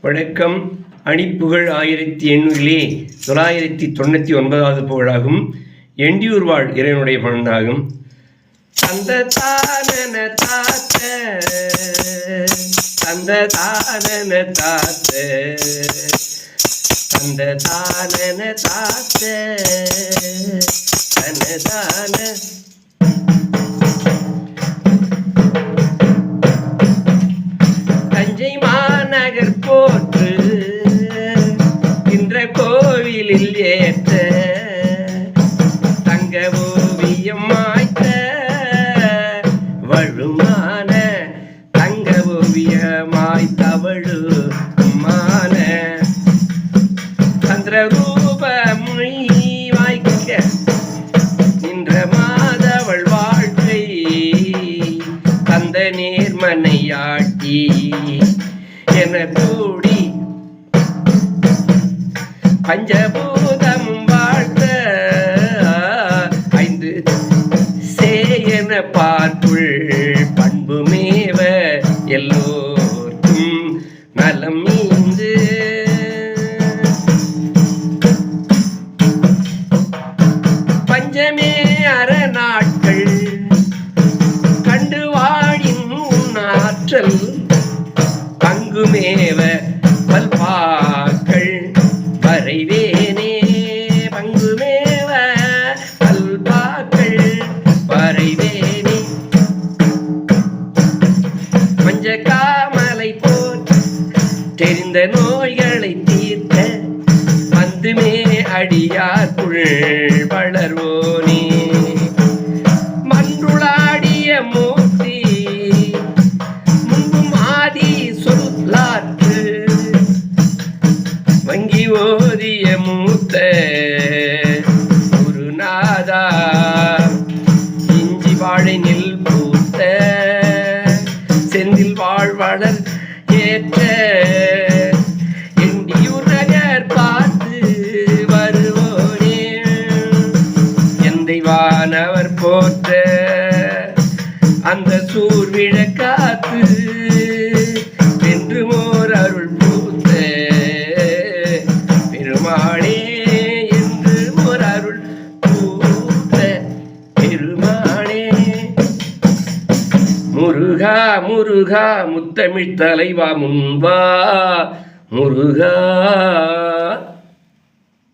வணக்கம். அணிப்புகழ் ஆயிரத்தி எண்ணூறிலே தொள்ளாயிரத்தி தொண்ணூற்றி ஒன்பதாவது புகழாகும். எண்டியூர் வாழ் இறைவனுடைய பணனாகும் தந்த தானன தாத்த தந்த தானன தாத்த தந்த தானன தாத்த தன தான தங்க தவழு சந்திர ரூப மொழி வாய்க்க நின்ற மாதவள் வாழ்க்கை தந்த நேர்மனையாட்டி என கூடி பஞ்சபூதமும் வாழ்த்த ஐந்து சேயன பார்த்து amigo. இந்த நோய்களை தீர்க்க வந்துமே அடியார்க்குள் வளர்வோனே. மன்றுளாடிய மூர்த்தி முன்பும் ஆதி சொல்லாற்று வங்கி ஓதிய மூத்த குருநாதா. இஞ்சி வாழை நெல் பூத்த செந்தில் வாழ்வளர் ஏற்ற அவர் போற்ற. அந்த சூர்விழ காத்து என்று மோர் அருள் பூத்த. பெருமாளே என்று மோர் அருள் பூத்த. பெருமாளே முருகா முருகா முத்தமிழ் தலைவா முன்வா முருகா